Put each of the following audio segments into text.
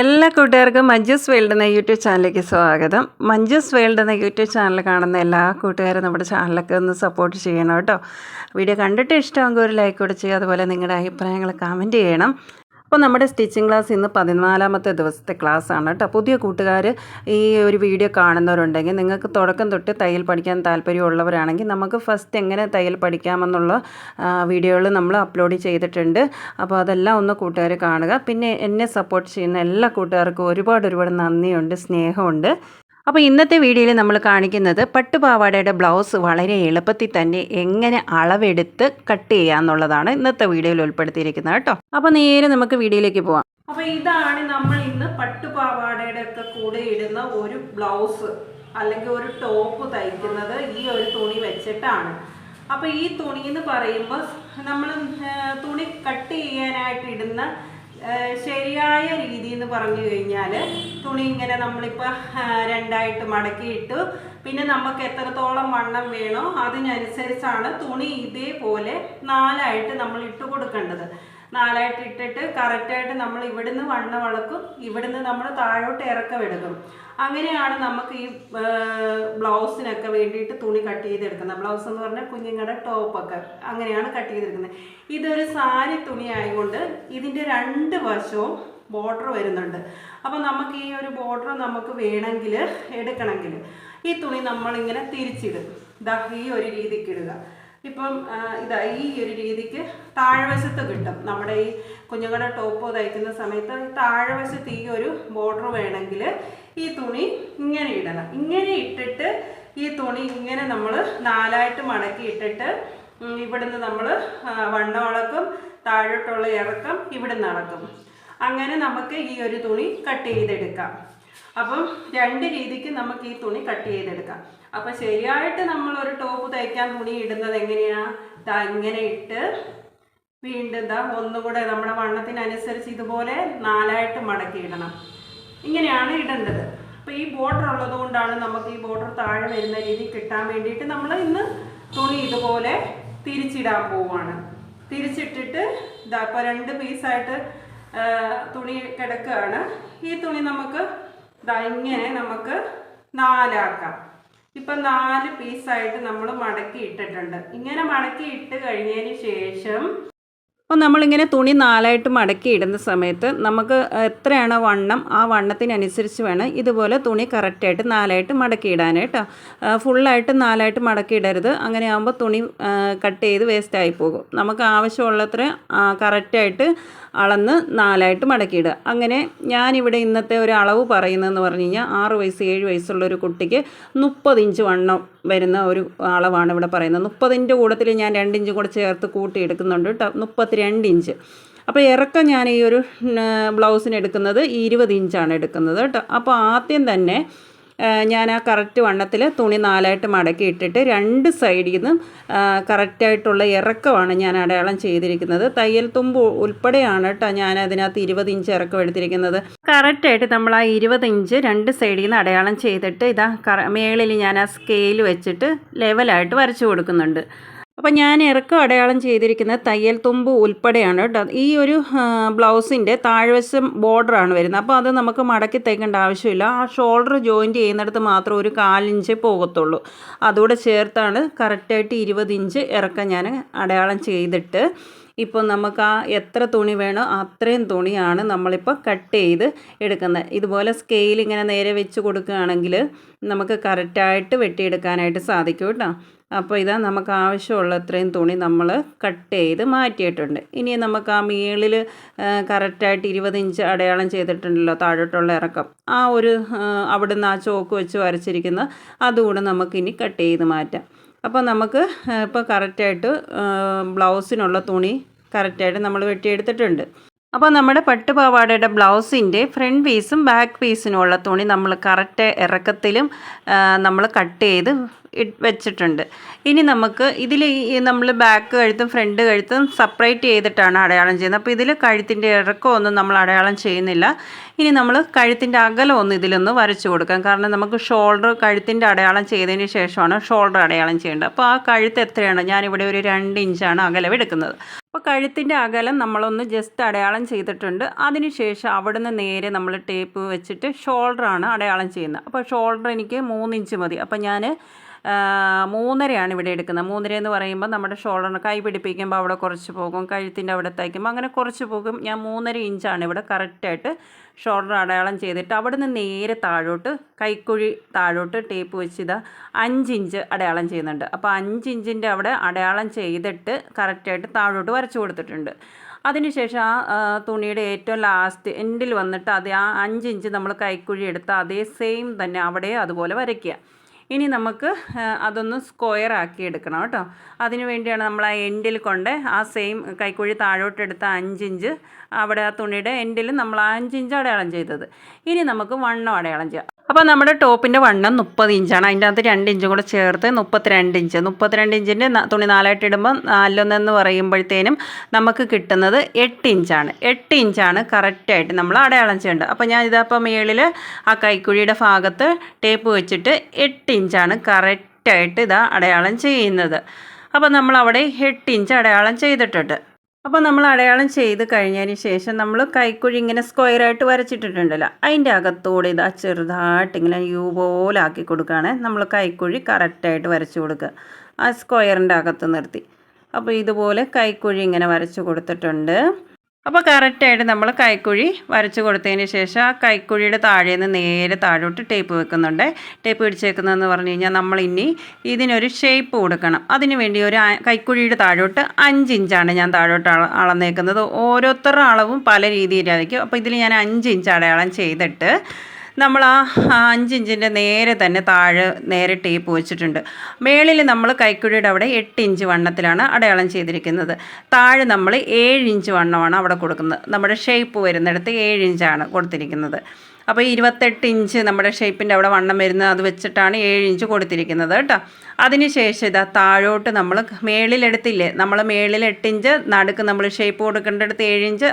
എല്ലാ കൂട്ടുകാർക്കും മഞ്ജുസ് വേൾഡ് എന്ന യൂട്യൂബ് ചാനലിലേക്ക് സ്വാഗതം. മഞ്ജുസ് വേൾഡ് എന്ന യൂട്യൂബ് ചാനൽ കാണുന്ന എല്ലാ കൂട്ടുകാരും നമ്മുടെ ചാനലൊക്കെ ഒന്ന് സപ്പോർട്ട് ചെയ്യണം കേട്ടോ. വീഡിയോ കണ്ടിട്ട് ഇഷ്ടമെങ്കിൽ ഒരു ലൈക്ക് കൂടെ ചെയ്യുക അതുപോലെ നിങ്ങളുടെ അഭിപ്രായങ്ങൾ കമന്റ് ചെയ്യണം. അപ്പോൾ നമ്മുടെ സ്റ്റിച്ചിങ് ക്ലാസ് ഇന്ന് പതിനാലാമത്തെ ദിവസത്തെ ക്ലാസ് ആണ് കേട്ടോ. പുതിയ കൂട്ടുകാർ ഈ ഒരു വീഡിയോ കാണുന്നവരുണ്ടെങ്കിൽ നിങ്ങൾക്ക് തുടക്കം തൊട്ട് തയ്യൽ പഠിക്കാൻ താല്പര്യമുള്ളവരാണെങ്കിൽ നമുക്ക് ഫസ്റ്റ് എങ്ങനെ തയ്യൽ പഠിക്കാമെന്നുള്ള വീഡിയോകൾ നമ്മൾ അപ്ലോഡ് ചെയ്തിട്ടുണ്ട്. അപ്പോൾ അതെല്ലാം ഒന്ന് കൂട്ടുകാർ കാണുക. പിന്നെ എന്നെ സപ്പോർട്ട് ചെയ്യുന്ന എല്ലാ കൂട്ടുകാർക്കും ഒരുപാട് ഒരുപാട് നന്ദിയുണ്ട് സ്നേഹമുണ്ട്. അപ്പോൾ ഇന്നത്തെ വീഡിയോയിൽ നമ്മൾ കാണിക്കുന്നത് പട്ടുപാവാടയുടെ ബ്ലൗസ് വളരെ എളുപ്പത്തിൽ തന്നെ എങ്ങനെ അളവെടുത്ത് കട്ട് ചെയ്യാന്നുള്ളതാണ് ഇന്നത്തെ വീഡിയോയിൽ ഉൾപ്പെടുത്തിയിരിക്കുന്നത് കേട്ടോ. അപ്പോൾ നേരെ നമുക്ക് വീഡിയോയിലേക്ക് പോവാം. അപ്പോൾ ഇതാണ് നമ്മൾ ഇന്ന് പട്ടുപാവാടയുടെ ഒക്കെ കൂടെ ഇടുന്ന ഒരു ബ്ലൗസ് അല്ലെങ്കിൽ ഒരു ടോപ്പ് തയ്ക്കുന്നത് ഈ ഒരു തുണി വെച്ചിട്ടാണ്. അപ്പോൾ ഈ തുണി എന്ന് പറയുമ്പോൾ നമ്മൾ തുണി കട്ട് ചെയ്യാനായിട്ട് ഇടുന്ന ശരിയായ രീതി എന്ന് പറഞ്ഞു കഴിഞ്ഞാൽ തുണി ഇങ്ങനെ നമ്മളിപ്പോൾ രണ്ടായിട്ട് മടക്കിയിട്ടു പിന്നെ നമുക്ക് എത്രത്തോളം വണ്ണം വേണോ അതിനനുസരിച്ചാണ് തുണി ഇതേപോലെ നാലായിട്ട് നമ്മൾ ഇട്ട് കൊടുക്കേണ്ടത് നാലായിട്ട് ഇട്ടിട്ട് കറക്റ്റായിട്ട് നമ്മൾ ഇവിടുന്ന് വണ്ണ വളക്കും ഇവിടുന്ന് നമ്മൾ താഴോട്ട് ഇറക്കം എടുക്കും. അങ്ങനെയാണ് നമുക്ക് ഈ ബ്ലൗസിനൊക്കെ വേണ്ടിയിട്ട് തുണി കട്ട് ചെയ്തെടുക്കുന്നത്. ബ്ലൗസ് എന്ന് പറഞ്ഞാൽ കുഞ്ഞുങ്ങളുടെ ടോപ്പൊക്കെ അങ്ങനെയാണ് കട്ട് ചെയ്തെടുക്കുന്നത്. ഇതൊരു സാരി തുണി ആയതുകൊണ്ട് ഇതിന്റെ രണ്ട് വശവും ബോർഡർ വരുന്നുണ്ട്. അപ്പോൾ നമുക്ക് ഈ ഒരു ബോർഡർ നമുക്ക് വേണമെങ്കിൽ എടുക്കണമെങ്കിൽ ഈ തുണി നമ്മളിങ്ങനെ തിരിച്ചിടും. ദാ ഈ ഒരു രീതിക്ക് ഇടുക. ഇപ്പം ഇതാ ഈ ഒരു രീതിക്ക് താഴ്വശത്ത് കിട്ടും. നമ്മുടെ ഈ കുഞ്ഞുങ്ങളുടെ ടോപ്പ് തയ്ക്കുന്ന സമയത്ത് താഴ്വശത്ത് ഈ ഒരു ബോർഡർ വേണമെങ്കിൽ ഈ തുണി ഇങ്ങനെ ഇടണം. ഇങ്ങനെ ഇട്ടിട്ട് ഈ തുണി ഇങ്ങനെ നമ്മൾ നാലായിട്ട് മടക്കി ഇട്ടിട്ട് ഇവിടുന്ന് നമ്മൾ വണ്ണം താഴോട്ടുള്ള ഇറക്കം ഇവിടുന്ന് അളക്കും. അങ്ങനെ നമുക്ക് ഈ ഒരു തുണി കട്ട് ചെയ്തെടുക്കാം. അപ്പം രണ്ട് രീതിക്ക് നമുക്ക് ഈ തുണി കട്ട് ചെയ്തെടുക്കാം. അപ്പം ശരിയായിട്ട് നമ്മൾ ഒരു ടോപ്പ് തയ്ക്കാൻ തുണി ഇടുന്നത് എങ്ങനെയാ? ദാ ഇങ്ങനെ ഇട്ട് വീണ്ടും ദാ ഒന്നുകൂടെ നമ്മുടെ വണ്ണത്തിനനുസരിച്ച് ഇതുപോലെ നാലായിട്ട് മടക്കി ഇടണം. ഇങ്ങനെയാണ് ഇടേണ്ടത്. അപ്പോൾ ഈ ബോർഡർ ഉള്ളത് കൊണ്ടാണ് നമുക്ക് ഈ ബോർഡർ താഴെ വരുന്ന രീതി കിട്ടാൻ വേണ്ടിയിട്ട് നമ്മൾ ഇന്ന് തുണി ഇതുപോലെ തിരിച്ചിടാൻ പോവുകയാണ് തിരിച്ചിട്ടിട്ട് ഇതാ ഇപ്പോൾ രണ്ട് പീസായിട്ട് തുണി കിടക്കുകയാണ് ഈ തുണി നമുക്ക് ദാ ഇങ്ങനെ നമുക്ക് നാലാക്കാം. ഇപ്പം നാല് പീസായിട്ട് നമ്മൾ മടക്കി ഇട്ടിട്ടുണ്ട്. ഇങ്ങനെ മടക്കി ഇട്ട് കഴിഞ്ഞതിന് ശേഷം അപ്പോൾ നമ്മളിങ്ങനെ തുണി നാലായിട്ട് മടക്കി ഇടുന്ന സമയത്ത് നമുക്ക് എത്രയാണ് വണ്ണം ആ വണ്ണത്തിനനുസരിച്ച് വേണം ഇതുപോലെ തുണി കറക്റ്റായിട്ട് നാലായിട്ട് മടക്കി ഇടാനായിട്ടോ. ഫുള്ളായിട്ട് നാലായിട്ട് മടക്കി ഇടരുത്. അങ്ങനെ ആകുമ്പോൾ തുണി കട്ട് ചെയ്ത് വേസ്റ്റായി പോകും. നമുക്ക് ആവശ്യമുള്ളത്ര കറക്റ്റായിട്ട് അളന്ന് നാലായിട്ട് മടക്കിയിടുക അങ്ങനെ ഞാനിവിടെ ഇന്നത്തെ ഒരു അളവ് പറയുന്നതെന്ന് പറഞ്ഞു കഴിഞ്ഞാൽ ആറ് വയസ്സ് ഏഴ് വയസ്സുള്ള ഒരു കുട്ടിക്ക് മുപ്പത് ഇഞ്ച് വണ്ണം വരുന്ന ഒരു അളവാണ് ഇവിടെ പറയുന്നത്. മുപ്പതിന്റെ കൂടത്തിൽ ഞാൻ രണ്ടിഞ്ചും കൂടെ ചേർത്ത് കൂട്ടി എടുക്കുന്നുണ്ട് കേട്ടോ മുപ്പത്തിരണ്ട് ഇഞ്ച്. അപ്പോൾ ഇറക്കം ഞാൻ ഈ ഒരു ബ്ലൗസിന് എടുക്കുന്നത് ഇരുപത് ഇഞ്ചാണ് എടുക്കുന്നത് കേട്ടോ അപ്പോൾ ആദ്യം തന്നെ ഞാൻ ആ കറക്റ്റ് വണ്ണത്തിൽ തുണി നാലായിട്ട് മടക്കി ഇട്ടിട്ട് രണ്ട് സൈഡിൽ നിന്നും കറക്റ്റായിട്ടുള്ള ഇറക്കമാണ് ഞാൻ അടയാളം ചെയ്തിരിക്കുന്നത്. തയ്യൽ തുമ്പ് ഉൾപ്പെടെയാണ് കേട്ടോ ഞാൻ അതിനകത്ത് ഇരുപത് ഇഞ്ച് ഇറക്കം എടുത്തിരിക്കുന്നത്. കറക്റ്റായിട്ട് നമ്മൾ ആ ഇരുപത് ഇഞ്ച് രണ്ട് സൈഡിൽ നിന്ന് അടയാളം ചെയ്തിട്ട് ഇതാ കറ മേളിൽ ഞാൻ ആ സ്കെയിൽ വെച്ചിട്ട് ലെവലായിട്ട് വരച്ചു കൊടുക്കുന്നുണ്ട്. അപ്പോൾ ഞാൻ ഇറക്കം അടയാളം ചെയ്തിരിക്കുന്ന തയ്യൽ തുമ്പ് ഉൾപ്പെടെയാണ് കേട്ടോ ഈ ഒരു ബ്ലൗസിന്റെ താഴ്വശം ബോർഡറാണ് വരുന്നത്. അപ്പോൾ അത് നമുക്ക് മടക്കി തയ്ക്കേണ്ട ആവശ്യമില്ല. ആ ഷോൾഡർ ജോയിന്റ് ചെയ്യുന്നിടത്ത് മാത്രം ഒരു കാലിഞ്ച് പോകത്തുള്ളൂ. അതുകൂടെ ചേർത്താണ് കറക്റ്റായിട്ട് ഇരുപത് ഇഞ്ച് ഇറക്കം ഞാൻ അടയാളം ചെയ്തിട്ട് ഇപ്പോൾ നമുക്ക് ആ എത്ര തുണി വേണോ അത്രയും തുണിയാണ് നമ്മളിപ്പോൾ കട്ട് ചെയ്ത് എടുക്കുന്നത്. ഇതുപോലെ സ്കെയിൽ ഇങ്ങനെ നേരെ വെച്ച് കൊടുക്കുകയാണെങ്കിൽ നമുക്ക് കറക്റ്റായിട്ട് വെട്ടിയെടുക്കാനായിട്ട് സാധിക്കും കേട്ടോ. അപ്പോൾ ഇതാ നമുക്ക് ആവശ്യമുള്ള അത്രയും തുണി നമ്മൾ കട്ട് ചെയ്ത് മാറ്റിയിട്ടുണ്ട്. ഇനി നമുക്ക് ആ മീളിൽ കറക്റ്റായിട്ട് ഇരുപത് ഇഞ്ച് അടയാളം ചെയ്തിട്ടുണ്ടല്ലോ താഴോട്ടുള്ള ഇറക്കം. ആ ഒരു അവിടുന്ന് ആ ചോക്ക് വെച്ച് വരച്ചിരിക്കുന്ന അതുകൂടെ നമുക്കിനി കട്ട് ചെയ്ത് മാറ്റാം. അപ്പോൾ നമുക്ക് ഇപ്പോൾ കറക്റ്റായിട്ട് ബ്ലൗസിനുള്ള തുണി കറക്റ്റായിട്ട് നമ്മൾ വെട്ടിയെടുത്തിട്ടുണ്ട്. അപ്പോൾ നമ്മുടെ പട്ടുപാവാടയുടെ ബ്ലൗസിന്റെ ഫ്രണ്ട് പീസും ബാക്ക് പീസിനുമുള്ള തുണി നമ്മൾ കറക്റ്റ് ഇറക്കത്തിലും നമ്മൾ കട്ട് ചെയ്ത് വെച്ചിട്ടുണ്ട്. ഇനി നമുക്ക് ഇതിൽ നമ്മൾ ബാക്ക് കഴുത്തും ഫ്രണ്ട് കഴുത്തും സെപ്പറേറ്റ് ചെയ്തിട്ടാണ് അടയാളം ചെയ്യുന്നത്. അപ്പോൾ ഇതിൽ കഴുത്തിന്റെ ഇറക്കമൊന്നും നമ്മൾ അടയാളം ചെയ്യുന്നില്ല. ഇനി നമ്മൾ കഴുത്തിന്റെ അകലമൊന്നും ഇതിലൊന്ന് വരച്ചു കൊടുക്കാം. കാരണം നമുക്ക് ഷോൾഡർ കഴുത്തിന്റെ അടയാളം ചെയ്തതിന് ശേഷമാണ് ഷോൾഡർ അടയാളം ചെയ്യേണ്ടത്. അപ്പോൾ ആ കഴുത്ത് എത്രയാണ്? ഞാനിവിടെ ഒരു രണ്ട് ഇഞ്ചാണ് അകലം എടുക്കുന്നത്. അപ്പോൾ കഴുത്തിന്റെ അകലം നമ്മളൊന്ന് ജസ്റ്റ് അടയാളം ചെയ്തിട്ടുണ്ട്. അതിനുശേഷം അവിടുന്ന് നേരെ നമ്മൾ ടേപ്പ് വെച്ചിട്ട് ഷോൾഡറാണ് അടയാളം ചെയ്യുന്നത്. അപ്പോൾ ഷോൾഡർ എനിക്ക് മൂന്ന് ഇഞ്ച് മതി. അപ്പോൾ ഞാൻ മൂന്നരയാണ് ഇവിടെ എടുക്കുന്നത്. മൂന്നര എന്ന് പറയുമ്പോൾ നമ്മുടെ ഷോൾഡറിന് കൈ പിടിപ്പിക്കുമ്പോൾ അവിടെ കുറച്ച് പോകും. കഴുത്തിന്റെ അവിടെ തയ്ക്കുമ്പോൾ അങ്ങനെ കുറച്ച് പോകും. ഞാൻ മൂന്നര ഇഞ്ചാണ് ഇവിടെ കറക്റ്റായിട്ട് ഷോൾഡർ അടയാളം ചെയ്തിട്ട് അവിടുന്ന് നേരെ താഴോട്ട് കൈക്കുഴി താഴോട്ട് ടേപ്പ് വെച്ച് ഇതാ ഇഞ്ച് അടയാളം ചെയ്യുന്നുണ്ട്. അപ്പോൾ അഞ്ച് ഇഞ്ചിന്റെ അവിടെ അടയാളം ചെയ്തിട്ട് കറക്റ്റായിട്ട് താഴോട്ട് വരച്ചു കൊടുത്തിട്ടുണ്ട്. അതിനുശേഷം ആ തുണിയുടെ ഏറ്റവും ലാസ്റ്റ് എൻഡിൽ വന്നിട്ട് അത് ആ അഞ്ച് ഇഞ്ച് നമ്മൾ കൈക്കുഴി എടുത്ത് അതേ സെയിം തന്നെ അവിടെ അതുപോലെ വരയ്ക്കുക. ഇനി നമുക്ക് അതൊന്ന് സ്ക്വയർ ആക്കി എടുക്കണം കേട്ടോ. അതിനു വേണ്ടിയാണ് നമ്മൾ ആ എൻഡിൽ കൊണ്ട് ആ സെയിം കൈക്കുഴി താഴോട്ടെടുത്ത അഞ്ചിഞ്ച് അവിടെ ആ തുണിയുടെ എൻഡിൽ നമ്മൾ ആ അഞ്ചിഞ്ച് അടയാളം ചെയ്തത്. ഇനി നമുക്ക് വണ്ണം അടയാളം ചെയ്യാം. അപ്പോൾ നമ്മുടെ ടോപ്പിന്റെ വണ്ണം മുപ്പത് ഇഞ്ചാണ്. അതിന്റെ അകത്ത് രണ്ട് ഇഞ്ചും കൂടെ ചേർത്ത് മുപ്പത്തിരണ്ട് ഇഞ്ച്. മുപ്പത്തിരണ്ട് ഇഞ്ചിന്റെ തുണി നാലായിട്ട് ഇടുമ്പോൾ നാലൊന്നെന്ന് പറയുമ്പോഴത്തേനും നമുക്ക് കിട്ടുന്നത് എട്ട് ഇഞ്ചാണ്. എട്ട് ഇഞ്ചാണ് കറക്റ്റായിട്ട് നമ്മൾ അടയാളം ചെയ്യേണ്ടത്. അപ്പോൾ ഞാൻ ഇതപ്പോൾ മേളിൽ ആ കൈക്കുഴിയുടെ ഭാഗത്ത് ടേപ്പ് വെച്ചിട്ട് എട്ട് ഇഞ്ചാണ് കറക്റ്റായിട്ട് ഇതാ അടയാളം ചെയ്യുന്നത്. അപ്പോൾ നമ്മൾ അവിടെ എട്ട് ഇഞ്ച് അടയാളം ചെയ്തിട്ടുണ്ട്. അപ്പോൾ നമ്മൾ അടയാളം ചെയ്ത് കഴിഞ്ഞതിന് ശേഷം നമ്മൾ കൈക്കുഴി ഇങ്ങനെ സ്ക്വയറായിട്ട് വരച്ചിട്ടിട്ടുണ്ടല്ലോ. അതിന്റെ അകത്തൂടെ ഇതാ ചെറുതായിട്ട് ഇങ്ങനെ യു പോലെ ആക്കി നമ്മൾ കൈക്കുഴി കറക്റ്റായിട്ട് വരച്ചു കൊടുക്കുക. ആ സ്ക്വയറിന്റെ അകത്ത് നിർത്തി. അപ്പോൾ ഇതുപോലെ കൈക്കുഴി ഇങ്ങനെ വരച്ച് കൊടുത്തിട്ടുണ്ട്. അപ്പോൾ കറക്റ്റായിട്ട് നമ്മൾ കൈക്കുഴി വരച്ച് കൊടുത്തതിന് ശേഷം ആ കൈക്കുഴിയുടെ താഴെ നിന്ന് നേരെ താഴോട്ട് ടേപ്പ് വെക്കുന്നുണ്ട്. ടേപ്പ് പിടിച്ചേക്കുന്നതെന്ന് പറഞ്ഞു കഴിഞ്ഞാൽ നമ്മൾ ഇനി ഇതിനൊരു ഷേപ്പ് കൊടുക്കണം. അതിന് വേണ്ടി ഒരു കൈക്കുഴിയുടെ താഴോട്ട് അഞ്ച് ഇഞ്ചാണ് ഞാൻ താഴോട്ട് അളന്നേക്കുന്നത്. ഓരോരുത്തരുടെ അളവും പല രീതിയിലായിരിക്കും. അപ്പോൾ ഇതിൽ ഞാൻ അഞ്ച് ഇഞ്ച് അടയാളം ചെയ്തിട്ട് നമ്മൾ ആ അഞ്ചിഞ്ചിന്റെ നേരെ തന്നെ താഴെ നേരെ ടേപ്പ് വെച്ചിട്ടുണ്ട്. മേളിൽ നമ്മൾ കൈക്കുഴിയുടെ അവിടെ എട്ട് ഇഞ്ച് വണ്ണത്തിലാണ് അടയാളം ചെയ്തിരിക്കുന്നത്. താഴെ നമ്മൾ ഏഴ് ഇഞ്ച് വണ്ണമാണ് അവിടെ കൊടുക്കുന്നത്. നമ്മുടെ ഷേപ്പ് വരുന്നിടത്ത് ഏഴ് ഇഞ്ചാണ് കൊടുത്തിരിക്കുന്നത്. അപ്പോൾ ഇരുപത്തെട്ട് ഇഞ്ച് നമ്മുടെ ഷേപ്പിന്റെ അവിടെ വണ്ണം വരുന്നത് അത് വെച്ചിട്ടാണ് ഏഴ് ഇഞ്ച് കൊടുത്തിരിക്കുന്നത് കേട്ടോ. അതിനുശേഷം ഇതാ താഴോട്ട് നമ്മൾ മേളിലെടുത്തില്ലേ? നമ്മൾ മേളിൽ എട്ട് ഇഞ്ച് നടുക്ക് നമ്മൾ ഷേപ്പ് കൊടുക്കേണ്ടടുത്ത് ഏഴ് ഇഞ്ച്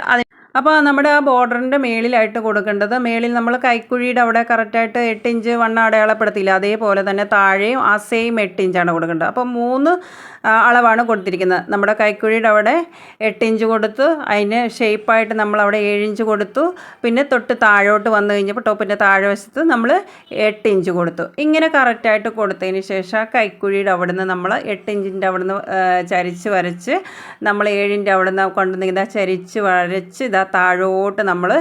അപ്പോൾ നമ്മുടെ ആ ബോർഡറിന്റെ മേളിലായിട്ട് കൊടുക്കേണ്ടത് മേളിൽ നമ്മൾ കൈക്കുഴിയുടെ അവിടെ കറക്റ്റായിട്ട് എട്ട് ഇഞ്ച് വണ്ണം അടയാളപ്പെടുത്തിയില്ല. അതേപോലെ തന്നെ താഴെയും ആ സെയിം എട്ട് ഇഞ്ചാണ് കൊടുക്കേണ്ടത്. അപ്പോൾ മൂന്ന് അളവാണ് കൊടുത്തിരിക്കുന്നത്. നമ്മുടെ കൈക്കുഴിയുടെ അവിടെ എട്ട് ഇഞ്ച് കൊടുത്തു അതിന് ഷേപ്പായിട്ട് നമ്മൾ അവിടെ ഏഴ് ഇഞ്ച് കൊടുത്തു. പിന്നെ തൊട്ട് താഴോട്ട് വന്നു കഴിഞ്ഞപ്പോൾ ടോപ്പിന്റെ താഴെ വശത്ത് നമ്മൾ എട്ട് ഇഞ്ച് കൊടുത്തു. ഇങ്ങനെ കറക്റ്റായിട്ട് കൊടുത്തതിന് ശേഷം കൈക്കുഴിയുടെ അവിടെ നിന്ന് നമ്മൾ എട്ട് ഇഞ്ചിന്റെ അവിടെ നിന്ന് ചരിച്ച് വരച്ച് നമ്മൾ ഏഴിന്റെ അവിടെ നിന്ന് കൊണ്ടുവന്ന് ചരിച്ച് വരച്ച് ഇതാ താഴോട്ട് നമ്മൾ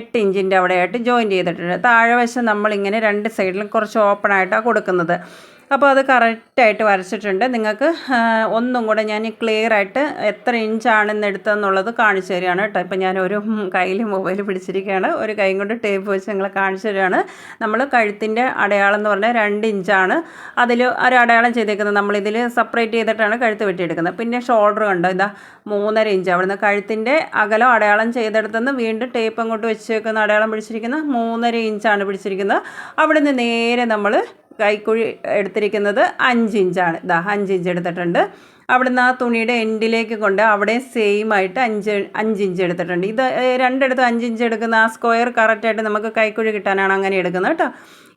എട്ട് ഇഞ്ചിന്റെ അവിടെയായിട്ട് ജോയിൻ ചെയ്തിട്ടുണ്ട്. താഴെ വശം നമ്മളിങ്ങനെ രണ്ട് സൈഡിലും കുറച്ച് ഓപ്പൺ ആയിട്ടാണ് കൊടുക്കുന്നത്. അപ്പോൾ അത് കറക്റ്റായിട്ട് വരച്ചിട്ടുണ്ട്. നിങ്ങൾക്ക് ഒന്നും കൂടെ ഞാൻ ക്ലിയർ ആയിട്ട് എത്ര ഇഞ്ചാണെന്ന് എടുത്തതെന്നുള്ളത് കാണിച്ചു തരികയാണ് കേട്ടോ. ഇപ്പം ഞാൻ ഒരു കയ്യിൽ മൊബൈൽ പിടിച്ചിരിക്കുകയാണ്. ഒരു കൈ കൊണ്ട് ടേപ്പ് വെച്ച് നിങ്ങളെ കാണിച്ചു തരികയാണ്. നമ്മൾ കഴുത്തിന്റെ അടയാളം എന്ന് പറഞ്ഞാൽ രണ്ട് ഇഞ്ചാണ് അതിൽ ഒരു അടയാളം ചെയ്തേക്കുന്നത് നമ്മളിതിൽ സെപ്പറേറ്റ് ചെയ്തിട്ടാണ് കഴുത്ത് വെട്ടിയെടുക്കുന്നത്. പിന്നെ ഷോൾഡർ കണ്ടോ? ഇതാ മൂന്നര ഇഞ്ച്. അവിടുന്ന് കഴുത്തിന്റെ അകലം അടയാളം ചെയ്തെടുത്തുനിന്ന് വീണ്ടും ടേപ്പ് അങ്ങോട്ട് വെച്ചേക്കുന്ന അടയാളം പിടിച്ചിരിക്കുന്ന മൂന്നര ഇഞ്ചാണ് പിടിച്ചിരിക്കുന്നത്. അവിടുന്ന് നേരെ നമ്മൾ കൈക്കുഴി എടുത്തിരിക്കുന്നത് അഞ്ച് ഇഞ്ചാണ്. ഇതാ അഞ്ച് ഇഞ്ച് എടുത്തിട്ടുണ്ട്. അവിടുന്ന് ആ തുണിയുടെ എൻഡിലേക്ക് കൊണ്ട് അവിടെ സെയിം ആയിട്ട് അഞ്ച് അഞ്ച് ഇഞ്ച് എടുത്തിട്ടുണ്ട്. ഇത് രണ്ടിടത്ത് അഞ്ച് ഇഞ്ച് എടുക്കുന്ന ആ സ്ക്വയർ കറക്റ്റായിട്ട് നമുക്ക് കൈക്കുഴി കിട്ടാനാണ് അങ്ങനെ എടുക്കുന്നത് കേട്ടോ.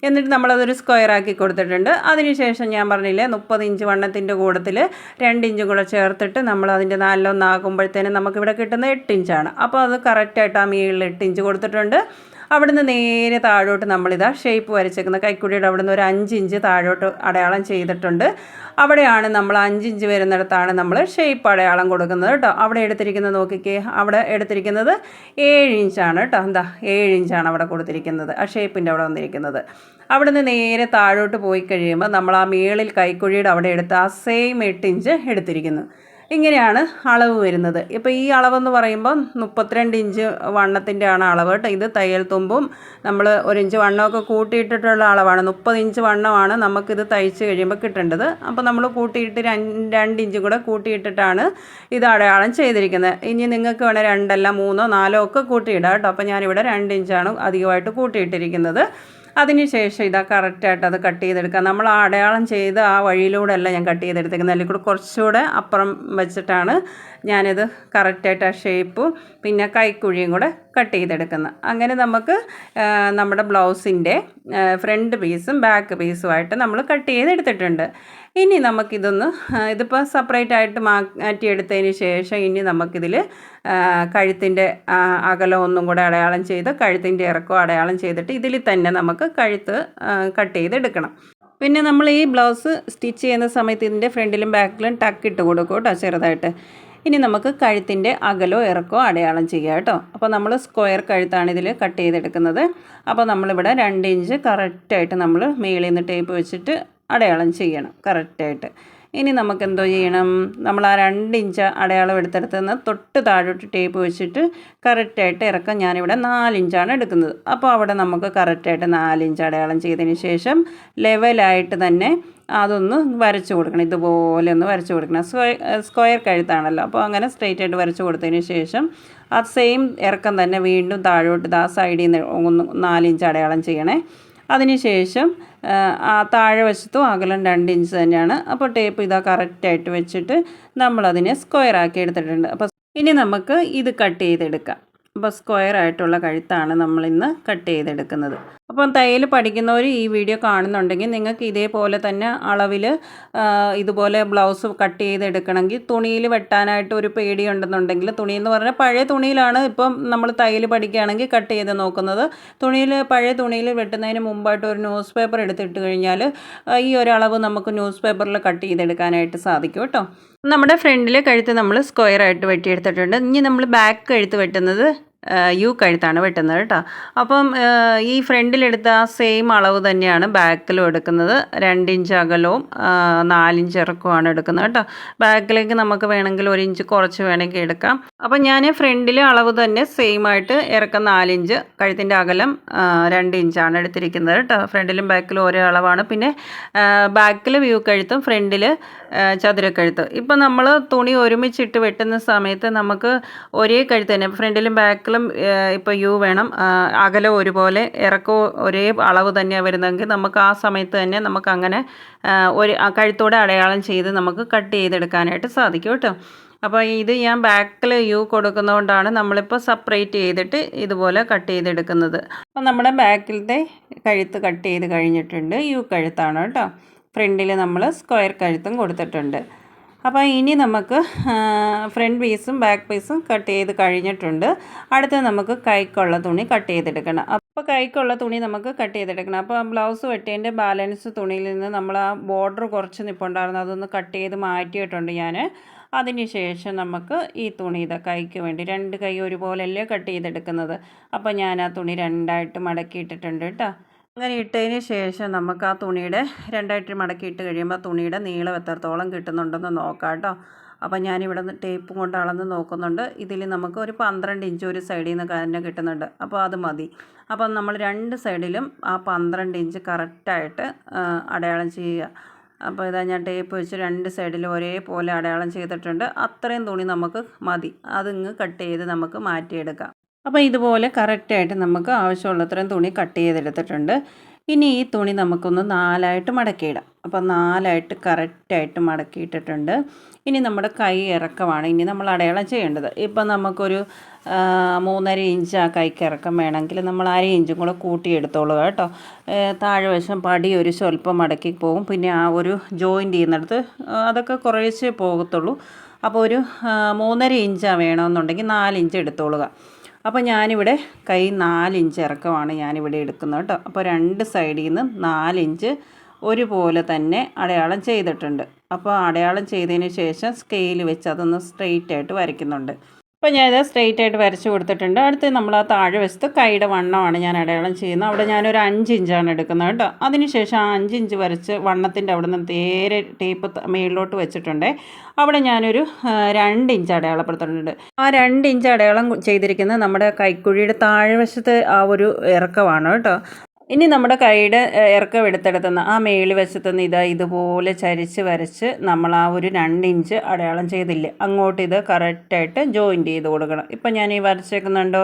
എന്നിട്ട് നമ്മളതൊരു സ്ക്വയർ ആക്കി കൊടുത്തിട്ടുണ്ട്. അതിനുശേഷം ഞാൻ പറഞ്ഞില്ലേ മുപ്പത് ഇഞ്ച് വണ്ണത്തിന്റെ കൂടത്തിൽ രണ്ട് ഇഞ്ചും കൂടെ ചേർത്തിട്ട് നമ്മൾ അതിന്റെ നാലിലൊന്നാകുമ്പോഴത്തേനും നമുക്കിവിടെ കിട്ടുന്ന എട്ട് ഇഞ്ചാണ് അപ്പോൾ അത് കറക്റ്റായിട്ട് ആ മീളിൽ എട്ട് ഇഞ്ച് കൊടുത്തിട്ടുണ്ട്. അവിടുന്ന് നേരെ താഴോട്ട് നമ്മളിതാ ഷേപ്പ് വരച്ചേക്കുന്ന കൈക്കുടിയുടെ അവിടുന്ന് ഒരു അഞ്ച് ഇഞ്ച് താഴോട്ട് അടയാളം ചെയ്തിട്ടുണ്ട്. അവിടെയാണ് നമ്മൾ അഞ്ച് ഇഞ്ച് വരുന്നിടത്താണ് നമ്മൾ ഷേപ്പ് അടയാളം കൊടുക്കുന്നത് കേട്ടോ. അവിടെ എടുത്തിരിക്കുന്നത് നോക്കിക്കേ. അവിടെ എടുത്തിരിക്കുന്നത് ഏഴ് ഇഞ്ചാണ് കേട്ടോ. എന്താ ഏഴ് ഇഞ്ചാണ് അവിടെ കൊടുത്തിരിക്കുന്നത്. ആ ഷേപ്പിന്റെ അവിടെ വന്നിരിക്കുന്നത്. അവിടുന്ന് നേരെ താഴോട്ട് പോയി കഴിയുമ്പോൾ നമ്മൾ ആ മേളിൽ കൈക്കുഴിയുടെ അവിടെ എടുത്ത് ആ സെയിം എട്ട് ഇഞ്ച് എടുത്തിരിക്കുന്നു. ഇങ്ങനെയാണ് അളവ് വരുന്നത്. ഇപ്പോൾ ഈ അളവെന്ന് പറയുമ്പോൾ മുപ്പത്തിരണ്ട് ഇഞ്ച് വണ്ണത്തിന്റെ ആണ് അളവ് കേട്ടോ. ഇത് തയ്യൽ തുമ്പും നമ്മൾ ഒരു ഇഞ്ച് വണ്ണമൊക്കെ കൂട്ടിയിട്ടിട്ടുള്ള അളവാണ്. മുപ്പത് ഇഞ്ച് വണ്ണമാണ് നമുക്കിത് തയ്ച്ച് കഴിയുമ്പോൾ കിട്ടേണ്ടത്. അപ്പോൾ നമ്മൾ കൂട്ടിയിട്ട് രണ്ട് ഇഞ്ചും കൂടെ കൂട്ടിയിട്ടിട്ടാണ് ഇത് അടയാളം ചെയ്തിരിക്കുന്നത്. ഇനി നിങ്ങൾക്ക് വേണേൽ രണ്ടല്ല മൂന്നോ നാലോ ഒക്കെ കൂട്ടിയിടാം കേട്ടോ. അപ്പോൾ ഞാനിവിടെ രണ്ട് ഇഞ്ചാണ് അധികമായിട്ട് കൂട്ടിയിട്ടിരിക്കുന്നത്. അതിനുശേഷം ഇതാ കറക്റ്റായിട്ട് അത് കട്ട് ചെയ്തെടുക്കുക. നമ്മൾ അടയാളം ചെയ്ത് ആ വഴിയിലൂടെ അല്ല ഞാൻ കട്ട് ചെയ്തെടുത്തേക്കുന്നത്. അതിൽ കൂടെ കുറച്ചുകൂടെ അപ്പുറം വെച്ചിട്ടാണ് ഞാനിത് കറക്റ്റായിട്ട് ആ ഷേപ്പും പിന്നെ കൈക്കുഴിയും കൂടെ കട്ട് ചെയ്തെടുക്കുന്നത്. അങ്ങനെ നമുക്ക് നമ്മുടെ ബ്ലൗസിന്റെ ഫ്രണ്ട് പീസും ബാക്ക് പീസുമായിട്ട് നമ്മൾ കട്ട് ചെയ്തെടുത്തിട്ടുണ്ട്. ഇനി നമുക്കിതൊന്ന് ഇതിപ്പോൾ സെപ്പറേറ്റ് ആയിട്ട് മാറ്റിയെടുത്തതിന് ശേഷം ഇനി നമുക്കിതിൽ കഴുത്തിന്റെ അകലം ഒന്നും കൂടെ അടയാളം ചെയ്ത് കഴുത്തിന്റെ ഇറക്കം അടയാളം ചെയ്തിട്ട് ഇതിൽ തന്നെ നമുക്ക് കഴുത്ത് കട്ട് ചെയ്തെടുക്കണം. പിന്നെ നമ്മൾ ഈ ബ്ലൗസ് സ്റ്റിച്ച് ചെയ്യുന്ന സമയത്ത് ഇതിന്റെ ഫ്രണ്ടിലും ബാക്കിലും ടക്ക് ഇട്ട് കൊടുക്കും കേട്ടോ ചെറുതായിട്ട്. ഇനി നമുക്ക് കഴുത്തിന്റെ അകലോ ഇറക്കോ അടയാളം ചെയ്യാം കേട്ടോ അപ്പോൾ നമ്മൾ സ്ക്വയർ കഴുത്താണ് ഇതിൽ കട്ട് ചെയ്തെടുക്കുന്നത്. അപ്പോൾ നമ്മളിവിടെ രണ്ട് ഇഞ്ച് കറക്റ്റായിട്ട് നമ്മൾ മേളിൽ നിന്ന് ടേപ്പ് വെച്ചിട്ട് അടയാളം ചെയ്യണം കറക്റ്റായിട്ട് ഇനി നമുക്ക് എന്തോ ചെയ്യണം? നമ്മൾ ആ രണ്ട് ഇഞ്ച് അടയാളം എടുത്തെടുത്ത് നിന്ന് തൊട്ട് താഴോട്ട് ടേപ്പ് വെച്ചിട്ട് കറക്റ്റായിട്ട് ഇറക്കം ഞാനിവിടെ നാലിഞ്ചാണ് എടുക്കുന്നത്. അപ്പോൾ അവിടെ നമുക്ക് കറക്റ്റായിട്ട് നാലിഞ്ച് അടയാളം ചെയ്തതിന് ശേഷം ലെവലായിട്ട് തന്നെ അതൊന്ന് വരച്ചു കൊടുക്കണം. ഇതുപോലെ ഒന്ന് വരച്ചു കൊടുക്കണം. സ്ക്വയർ സ്ക്വയർ കഴുത്താണല്ലോ. അപ്പോൾ അങ്ങനെ സ്ട്രെയിറ്റ് ആയിട്ട് വരച്ചു കൊടുത്തതിന് ശേഷം ആ സെയിം ഇറക്കം തന്നെ വീണ്ടും താഴോട്ട് ആ സൈഡിൽ നിന്ന് ഒന്ന് നാലിഞ്ച് അടയാളം ചെയ്യണേ. അതിനുശേഷം ആ താഴെ വശത്തും അകലം രണ്ട് ഇഞ്ച് തന്നെയാണ്. അപ്പോൾ ടേപ്പ് ഇതാ കറക്റ്റായിട്ട് വെച്ചിട്ട് നമ്മളതിനെ സ്ക്വയർ ആക്കി എടുത്തിട്ടുണ്ട്. അപ്പോൾ ഇനി നമുക്ക് ഇത് കട്ട് ചെയ്തെടുക്കാം. അപ്പോൾ സ്ക്വയർ ആയിട്ടുള്ള കഴുത്താണ് നമ്മളിന്ന് കട്ട് ചെയ്തെടുക്കുന്നത്. അപ്പം തയ്യൽ പഠിക്കുന്നവർ ഈ വീഡിയോ കാണുന്നുണ്ടെങ്കിൽ നിങ്ങൾക്ക് ഇതേപോലെ തന്നെ അളവിൽ ഇതുപോലെ ബ്ലൗസ് കട്ട് ചെയ്തെടുക്കണമെങ്കിൽ തുണിയിൽ വെട്ടാനായിട്ട് ഒരു പേടിയുണ്ടെന്നുണ്ടെങ്കിൽ തുണി എന്ന് പറഞ്ഞാൽ പഴയ തുണിയിലാണ് ഇപ്പം നമ്മൾ തയ്യൽ പഠിക്കുകയാണെങ്കിൽ കട്ട് ചെയ്ത് നോക്കുന്നത്. തുണിയിൽ പഴയ തുണിയിൽ വെട്ടുന്നതിന് മുമ്പായിട്ട് ഒരു ന്യൂസ് പേപ്പർ എടുത്തിട്ട് കഴിഞ്ഞാൽ ഈ ഒരളവ് നമുക്ക് ന്യൂസ് പേപ്പറിൽ കട്ട് ചെയ്തെടുക്കാനായിട്ട് സാധിക്കും കേട്ടോ. നമ്മുടെ ഫ്രണ്ടിലെ കഴുത്ത് നമ്മൾ സ്ക്വയറായിട്ട് വെട്ടിയെടുത്തിട്ടുണ്ട്. ഇനി നമ്മൾ ബാക്ക് കഴുത്ത് വെട്ടുന്നത് യു കഴുത്താണ് വെട്ടുന്നത് കേട്ടോ. അപ്പം ഈ ഫ്രണ്ടിലെടുത്ത ആ സെയിം അളവ് തന്നെയാണ് ബാക്കിലും എടുക്കുന്നത്. രണ്ടിഞ്ച് അകലവും നാലിഞ്ച് ഇറക്കവുമാണ് എടുക്കുന്നത് കേട്ടോ. ബാക്കിലേക്ക് നമുക്ക് വേണമെങ്കിൽ ഒരു ഇഞ്ച് കുറച്ച് വേണമെങ്കിൽ എടുക്കാം. അപ്പം ഞാൻ ഫ്രണ്ടിലെ അളവ് തന്നെ സെയിം ആയിട്ട് ഇറക്കം നാലിഞ്ച് കഴുത്തിന്റെ അകലം രണ്ട് ഇഞ്ചാണ് എടുത്തിരിക്കുന്നത് കേട്ടോ. ഫ്രണ്ടിലും ബാക്കിലും ഒരേ അളവാണ്. പിന്നെ ബാക്കിൽ വ്യൂ കഴുത്തും ഫ്രണ്ടിൽ ചതുരക്കഴുത്ത് ഇപ്പം നമ്മൾ തുണി ഒരുമിച്ചിട്ട് വെട്ടുന്ന സമയത്ത് നമുക്ക് ഒരേ കഴുത്ത് തന്നെ ഫ്രണ്ടിലും ബാക്കിലും ഇപ്പോൾ യു വേണം. അകലം ഒരുപോലെ ഇറക്കവും ഒരേ അളവ് തന്നെയാണ് വരുന്നതെങ്കിൽ നമുക്ക് ആ സമയത്ത് തന്നെ നമുക്ക് അങ്ങനെ ഒരു കഴുത്തോടെ അടയാളം ചെയ്ത് നമുക്ക് കട്ട് ചെയ്തെടുക്കാനായിട്ട് സാധിക്കും കേട്ടോ. അപ്പോൾ ഇത് ഞാൻ ബാക്കിൽ യു കൊടുക്കുന്നതുകൊണ്ടാണ് നമ്മളിപ്പോൾ സെപ്പറേറ്റ് ചെയ്തിട്ട് ഇതുപോലെ കട്ട് ചെയ്തെടുക്കുന്നത്. അപ്പോൾ നമ്മുടെ ബാക്കിലത്തെ കഴുത്ത് കട്ട് ചെയ്ത് കഴിഞ്ഞിട്ടുണ്ട്. യു കഴുത്താണ് കേട്ടോ. ഫ്രണ്ടിൽ നമ്മൾ സ്ക്വയർ കഴുത്തും കൊടുത്തിട്ടുണ്ട്. അപ്പോൾ ഇനി നമുക്ക് ഫ്രണ്ട് പീസും ബാക്ക് പീസും കട്ട് ചെയ്ത് കഴിഞ്ഞിട്ടുണ്ട്. അടുത്ത് നമുക്ക് കൈക്കുള്ള തുണി കട്ട് ചെയ്തെടുക്കണം. അപ്പോൾ കൈക്കുള്ള തുണി നമുക്ക് കട്ട് ചെയ്തെടുക്കണം. അപ്പോൾ ബ്ലൗസ് വെട്ടിയതിന്റെ ബാലൻസ് തുണിയിൽ നിന്ന് നമ്മൾ ആ ബോർഡർ കുറച്ച് നിപ്പുണ്ടായിരുന്നു. അതൊന്ന് കട്ട് ചെയ്ത് മാറ്റിയിട്ടുണ്ട് ഞാൻ. അതിനുശേഷം നമുക്ക് ഈ തുണി ഇതാ കൈക്ക് വേണ്ടി രണ്ട് കൈ ഒരുപോലെയല്ലേ കട്ട് ചെയ്തെടുക്കുന്നത്. അപ്പോൾ ഞാൻ ആ തുണി രണ്ടായിട്ട് മടക്കിയിട്ടിട്ടുണ്ട് കേട്ടോ. അങ്ങനെ ഇട്ടതിന് ശേഷം നമുക്ക് ആ തുണിയുടെ രണ്ടായിട്ട് മടക്കി ഇട്ട് കഴിയുമ്പോൾ തുണിയുടെ നീളം എത്രത്തോളം കിട്ടുന്നുണ്ടെന്ന് നോക്കാം കേട്ടോ. അപ്പോൾ ഞാനിവിടെ നിന്ന് ടേപ്പ് കൊണ്ട് അളന്ന് നോക്കുന്നുണ്ട്. ഇതിൽ നമുക്ക് ഒരു പന്ത്രണ്ട് ഇഞ്ച് ഒരു സൈഡിൽ നിന്ന് തന്നെ കിട്ടുന്നുണ്ട്. അപ്പോൾ അത് മതി. അപ്പോൾ നമ്മൾ രണ്ട് സൈഡിലും ആ പന്ത്രണ്ട് ഇഞ്ച് കറക്റ്റായിട്ട് അടയാളം ചെയ്യുക. അപ്പോൾ ഇതാ ഞാൻ ടേപ്പ് വെച്ച് രണ്ട് സൈഡിലും ഒരേപോലെ അടയാളം ചെയ്തിട്ടുണ്ട്. അത്രയും തുണി നമുക്ക് മതി. അതിങ്ങ് കട്ട് ചെയ്ത് നമുക്ക് മാറ്റിയെടുക്കാം. അപ്പോൾ ഇതുപോലെ കറക്റ്റായിട്ട് നമുക്ക് ആവശ്യമുള്ളത്രയും തുണി കട്ട് ചെയ്തെടുത്തിട്ടുണ്ട്. ഇനി ഈ തുണി നമുക്കൊന്ന് നാലായിട്ട് മടക്കിയിടാം. അപ്പോൾ നാലായിട്ട് കറക്റ്റായിട്ട് മടക്കിയിട്ടിട്ടുണ്ട്. ഇനി നമ്മുടെ കൈ ഇറക്കമാണ്. ഇനി നമ്മൾ അടയാളം ചെയ്യേണ്ടത്. ഇപ്പം നമുക്കൊരു മൂന്നര ഇഞ്ച് ആ കൈക്ക് ഇറക്കം വേണമെങ്കിൽ നമ്മൾ അര ഇഞ്ചും കൂടെ കൂട്ടിയെടുത്തോളൂ കേട്ടോ. ഏ, താഴെ വശം പടി ഒരു സ്വല്പം മടക്കി പോകും. പിന്നെ ആ ഒരു ജോയിന്റ് ചെയ്യുന്നിടത്ത് അതൊക്കെ കുറേശ്ശേ പോകത്തുള്ളൂ. അപ്പോൾ ഒരു മൂന്നര ഇഞ്ചാണ് വേണമെന്നുണ്ടെങ്കിൽ നാല് ഇഞ്ച് എടുത്തോളുക. അപ്പോൾ ഞാനിവിടെ കൈ നാലിഞ്ച് ഇറക്കമാണ് ഞാനിവിടെ എടുക്കുന്നത് കേട്ടോ. അപ്പോൾ രണ്ട് സൈഡിൽ നിന്ന് നാലിഞ്ച് ഒരുപോലെ തന്നെ അടയാളം ചെയ്തിട്ടുണ്ട്. അപ്പോൾ അടയാളം ചെയ്തതിന് ശേഷം സ്കെയിൽ വെച്ച് അതൊന്ന് സ്ട്രെയിറ്റ് ആയിട്ട് വരയ്ക്കുന്നുണ്ട്. അപ്പോൾ ഞാനിത് സ്ട്രെയിറ്റ് ആയിട്ട് വരച്ച് കൊടുത്തിട്ടുണ്ട്. അടുത്ത് നമ്മൾ ആ താഴെ വശത്ത് കൈയുടെ വണ്ണമാണ് ഞാൻ അടയാളം ചെയ്യുന്നത്. അവിടെ ഞാനൊരു അഞ്ച് ഇഞ്ചാണ് എടുക്കുന്നത് കേട്ടോ. അതിനുശേഷം ആ അഞ്ച് ഇഞ്ച് വരച്ച് വണ്ണത്തിന്റെ അവിടെ നിന്ന് നേരെ ടേപ്പ് മേളിലോട്ട് വെച്ചിട്ടുണ്ട്. അവിടെ ഞാനൊരു രണ്ട് ഇഞ്ച് അടയാളപ്പെടുത്തുന്നുണ്ട് ആ രണ്ട് ഇഞ്ച് അടയാളം ചെയ്തിരിക്കുന്നത് നമ്മുടെ കൈക്കുഴിയുടെ താഴെ വശത്തെ ആ ഒരു ഇറക്കമാണ് കേട്ടോ. ഇനി നമ്മുടെ കൈയുടെ ഇറക്കം എടുത്തെടുത്തുനിന്ന് ആ മേളി വശത്തുനിന്ന് ഇതാ ഇതുപോലെ ചരിച്ച് വരച്ച് നമ്മൾ ആ ഒരു രണ്ട് ഇഞ്ച് അടയാളം ചെയ്തില്ലേ അങ്ങോട്ട് ഇത് കറക്റ്റായിട്ട് ജോയിന്റ് ചെയ്ത് കൊടുക്കണം. ഇപ്പം ഞാൻ ഈ വരച്ചേക്കുന്നുണ്ടോ?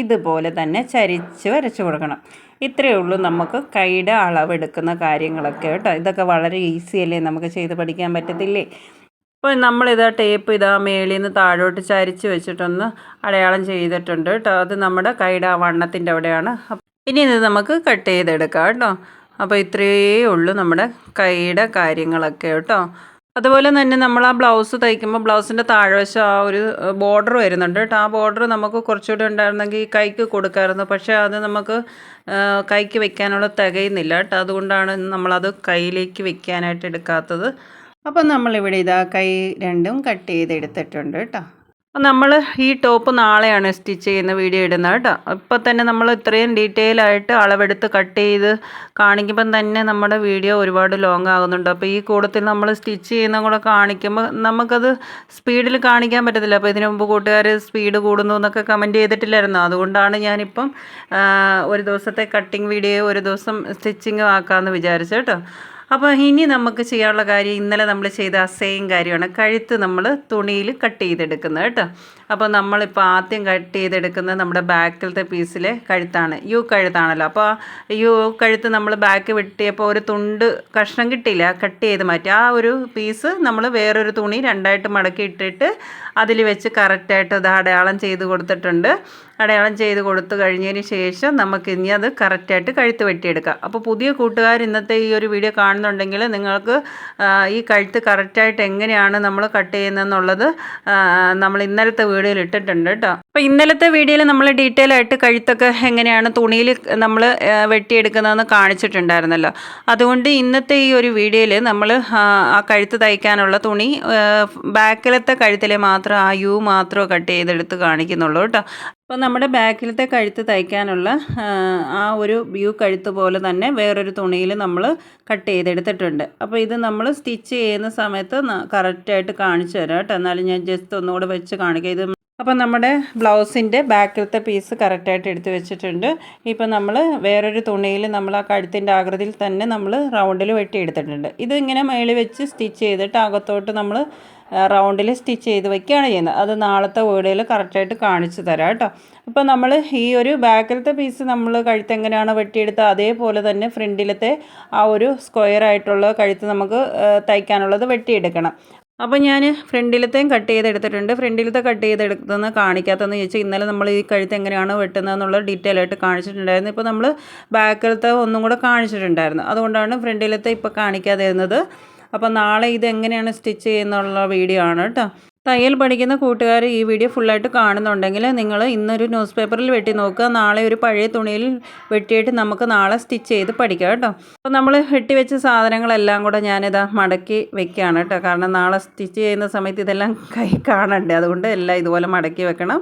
ഇതുപോലെ തന്നെ ചരിച്ച് വരച്ച് കൊടുക്കണം. ഇത്രയേ ഉള്ളൂ നമുക്ക് കൈയുടെ അളവെടുക്കുന്ന കാര്യങ്ങളൊക്കെ കേട്ടോ. ഇതൊക്കെ വളരെ ഈസി അല്ലേ? നമുക്ക് ചെയ്ത് പഠിക്കാൻ പറ്റത്തില്ലേ? ഇപ്പോൾ നമ്മളിതാ ടേപ്പ് ഇതാ മേളിൽ നിന്ന് താഴോട്ട് ചരിച്ച് വെച്ചിട്ടൊന്ന് അടയാളം ചെയ്തിട്ടുണ്ട് കേട്ടോ. അത് നമ്മുടെ കൈയുടെ ആ വണ്ണത്തിന്റെ അവിടെയാണ്. ഇനി ഇത് നമുക്ക് കട്ട് ചെയ്തെടുക്കാം കേട്ടോ. അപ്പോൾ ഇത്രയേ ഉള്ളൂ നമ്മുടെ കൈയുടെ കാര്യങ്ങളൊക്കെ കേട്ടോ. അതുപോലെ തന്നെ നമ്മൾ ആ ബ്ലൗസ് തയ്ക്കുമ്പോൾ ബ്ലൗസിന്റെ താഴ്വശം ആ ഒരു ബോർഡർ വരുന്നുണ്ട് കേട്ടോ. ആ ബോർഡർ നമുക്ക് കുറച്ചുകൂടി ഉണ്ടായിരുന്നെങ്കിൽ കൈക്ക് കൊടുക്കാമായിരുന്നു പക്ഷേ അത് നമുക്ക് കൈക്ക് വെക്കാനുള്ള തികയുന്നില്ല കേട്ടോ. അതുകൊണ്ടാണ് നമ്മളത് കൈയിലേക്ക് വെക്കാനായിട്ട് എടുക്കാത്തത്. അപ്പം നമ്മളിവിടെ ഇതാ കൈ രണ്ടും കട്ട് ചെയ്ത് എടുത്തിട്ടുണ്ട് കേട്ടോ നമ്മൾ ഈ ടോപ്പ് നാളെയാണ് സ്റ്റിച്ച് ചെയ്യുന്ന വീഡിയോ ഇടുന്നത് കേട്ടോ. ഇപ്പം തന്നെ നമ്മൾ ഇത്രയും ഡീറ്റെയിൽ ആയിട്ട് അളവെടുത്ത് കട്ട് ചെയ്ത് കാണിക്കുമ്പം തന്നെ നമ്മുടെ വീഡിയോ ഒരുപാട് ലോങ് ആകുന്നുണ്ട്. അപ്പോൾ ഈ കൂടത്തിൽ നമ്മൾ സ്റ്റിച്ച് ചെയ്യുന്ന കൂടെ കാണിക്കുമ്പോൾ നമുക്കത് സ്പീഡിൽ കാണിക്കാൻ പറ്റത്തില്ല. അപ്പോൾ ഇതിനു മുമ്പ് കൂട്ടുകാർ സ്പീഡ് കൂടുന്നു എന്നൊക്കെ കമന്റ് ചെയ്തിട്ടില്ലായിരുന്നു. അതുകൊണ്ടാണ് ഞാനിപ്പം ഒരു ദിവസത്തെ കട്ടിങ് വീഡിയോ ഒരു ദിവസം സ്റ്റിച്ചിങ് ആക്കാമെന്ന് വിചാരിച്ചു കേട്ടോ. അപ്പോൾ ഇനി നമുക്ക് ചെയ്യാനുള്ള കാര്യം ഇന്നലെ നമ്മൾ ചെയ്ത ആ സെയിം കാര്യമാണ്. കഴുത്ത് നമ്മൾ തുണിയിൽ കട്ട് ചെയ്തെടുക്കുന്നത് കേട്ടോ. അപ്പോൾ നമ്മളിപ്പോൾ ആദ്യം കട്ട് ചെയ്തെടുക്കുന്നത് നമ്മുടെ ബാക്കിലത്തെ പീസിലെ കഴുത്താണ്. യു കഴുത്താണല്ലോ. അപ്പോൾ യു കഴുത്ത് നമ്മൾ ബാക്ക് വെട്ടിയപ്പോൾ ഒരു തുണ്ട് കഷ്ണം കിട്ടിയില്ല. കട്ട് ചെയ്ത് മാറ്റി. ആ ഒരു പീസ് നമ്മൾ വേറൊരു തുണി രണ്ടായിട്ട് മടക്കി ഇട്ടിട്ട് അതിൽ വെച്ച് കറക്റ്റായിട്ട് അത് അടയാളം ചെയ്ത് കൊടുത്തിട്ടുണ്ട്. അടയാളം ചെയ്ത് കൊടുത്തു കഴിഞ്ഞതിന് ശേഷം നമുക്ക് ഇനി അത് കറക്റ്റായിട്ട് കഴുത്ത് വെട്ടിയെടുക്കാം. അപ്പോൾ പുതിയ കൂട്ടുകാർ ഇന്നത്തെ ഈ ഒരു വീഡിയോ കാണുന്നുണ്ടെങ്കിൽ നിങ്ങൾക്ക് ഈ കഴുത്ത് കറക്റ്റായിട്ട് എങ്ങനെയാണ് നമ്മൾ കട്ട് ചെയ്യുന്നതെന്നുള്ളത് നമ്മൾ ഇന്നലത്തെ വീഡിയോയിൽ ഇട്ടിട്ടുണ്ട് കേട്ടോ. അപ്പോൾ ഇന്നലത്തെ വീഡിയോയിൽ നമ്മൾ ഡീറ്റെയിൽ ആയിട്ട് കഴുത്തൊക്കെ എങ്ങനെയാണ് തുണിയിൽ നമ്മൾ വെട്ടിയെടുക്കുന്നതെന്ന് കാണിച്ചിട്ടുണ്ടായിരുന്നല്ലോ. അതുകൊണ്ട് ഇന്നത്തെ ഈ ഒരു വീഡിയോയിൽ നമ്മൾ ആ കഴുത്ത് തയ്ക്കാനുള്ള തുണി ബാക്കിലത്തെ കഴുത്തിലെ മാത്രം ആ യു മാത്രമേ കട്ട് ചെയ്തെടുത്ത് കാണിക്കുന്നുള്ളൂ കേട്ടോ. അപ്പോൾ നമ്മുടെ ബാക്കിലത്തെ കഴുത്ത് തയ്ക്കാനുള്ള ആ, ഒരു വ്യൂ കഴുത്ത് പോലെ തന്നെ വേറൊരു തുണിയിൽ നമ്മൾ കട്ട് ചെയ്തെടുത്തിട്ടുണ്ട്. അപ്പോൾ ഇത് നമ്മൾ സ്റ്റിച്ച് ചെയ്യുന്ന സമയത്ത് കറക്റ്റായിട്ട് കാണിച്ചു തരാം കേട്ടോ. എന്നാലും ഞാൻ ജസ്റ്റ് ഒന്നുകൂടെ വെച്ച് കാണിക്കാം. ഇത് അപ്പോൾ നമ്മുടെ ബ്ലൗസിന്റെ ബാക്കിലത്തെ പീസ് കറക്റ്റായിട്ട് എടുത്ത് വെച്ചിട്ടുണ്ട്. ഇപ്പോൾ നമ്മൾ വേറൊരു തുണിയിൽ നമ്മൾ ആ കഴുത്തിന്റെ ആകൃതിയിൽ തന്നെ നമ്മൾ റൗണ്ടിൽ വെട്ടിയെടുത്തിട്ടുണ്ട്. ഇത് ഇങ്ങനെ മേളിൽ വെച്ച് സ്റ്റിച്ച് ചെയ്തിട്ട് അകത്തോട്ട് നമ്മൾ റൗണ്ടിൽ സ്റ്റിച്ച് ചെയ്ത് വയ്ക്കുകയാണ് ചെയ്യുന്നത്. അത് നാളത്തെ വീഡിയോയിൽ കറക്റ്റായിട്ട് കാണിച്ചു തരാം കേട്ടോ. ഇപ്പോൾ നമ്മൾ ഈ ഒരു ബാക്കിലത്തെ പീസ് നമ്മൾ കഴുത്ത് എങ്ങനെയാണ് വെട്ടിയെടുത്തത് അതേപോലെ തന്നെ ഫ്രണ്ടിലത്തെ ആ ഒരു സ്ക്വയർ ആയിട്ടുള്ള കഴുത്ത് നമുക്ക് തയ്ക്കാനുള്ളത് വെട്ടിയെടുക്കണം. അപ്പോൾ ഞാൻ ഫ്രണ്ടിലത്തെയും കട്ട് ചെയ്തെടുത്തിട്ടുണ്ട്. ഫ്രണ്ടിലത്തെ കട്ട് ചെയ്തെടുത്തതെന്ന് കാണിക്കാത്തതെന്ന് ചോദിച്ചാൽ ഇന്നലെ നമ്മൾ ഈ കഴുത്ത് എങ്ങനെയാണ് വെട്ടുന്നതെന്നുള്ള ഡീറ്റെയിൽ ആയിട്ട് കാണിച്ചിട്ടുണ്ടായിരുന്നു. ഇപ്പോൾ നമ്മൾ ബാക്കിലത്തെ ഒന്നും കൂടെ കാണിച്ചിട്ടുണ്ടായിരുന്നു. അതുകൊണ്ടാണ് ഫ്രണ്ടിലത്തെ ഇപ്പോൾ കാണിക്കാതിരുന്നത്. അപ്പോൾ നാളെ ഇത് എങ്ങനെയാണ് സ്റ്റിച്ച് ചെയ്യുന്നുള്ള വീഡിയോ ആണ് കേട്ടോ. തയ്യൽ പഠിക്കുന്ന കൂട്ടുകാർ ഈ വീഡിയോ ഫുള്ളായിട്ട് കാണുന്നുണ്ടെങ്കിൽ നിങ്ങൾ ഇന്നൊരു ന്യൂസ് പേപ്പറിൽ വെട്ടി നോക്കുക. നാളെ ഒരു പഴയ തുണിയിൽ വെട്ടിയിട്ട് നമുക്ക് നാളെ സ്റ്റിച്ച് ചെയ്ത് പഠിക്കാം കേട്ടോ. അപ്പോൾ നമ്മൾ വെട്ടി വെച്ച സാധനങ്ങളെല്ലാം കൂടെ ഞാനിതാ മടക്കി വെക്കുകയാണ് കേട്ടോ. കാരണം നാളെ സ്റ്റിച്ച് ചെയ്യുന്ന സമയത്ത് ഇതെല്ലാം കൈ കാണണ്ടേ. അതുകൊണ്ട് എല്ലാം ഇതുപോലെ മടക്കി വെക്കണം.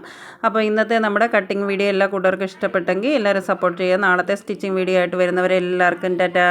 അപ്പോൾ ഇന്നത്തെ നമ്മുടെ കട്ടിങ് വീഡിയോ എല്ലാ കൂട്ടുകാർക്കും ഇഷ്ടപ്പെട്ടെങ്കിൽ എല്ലാവരും സപ്പോർട്ട് ചെയ്യുക. നാളത്തെ സ്റ്റിച്ചിങ് വീഡിയോ ആയിട്ട് വരുന്നവരെ എല്ലാവർക്കും ടാറ്റാ.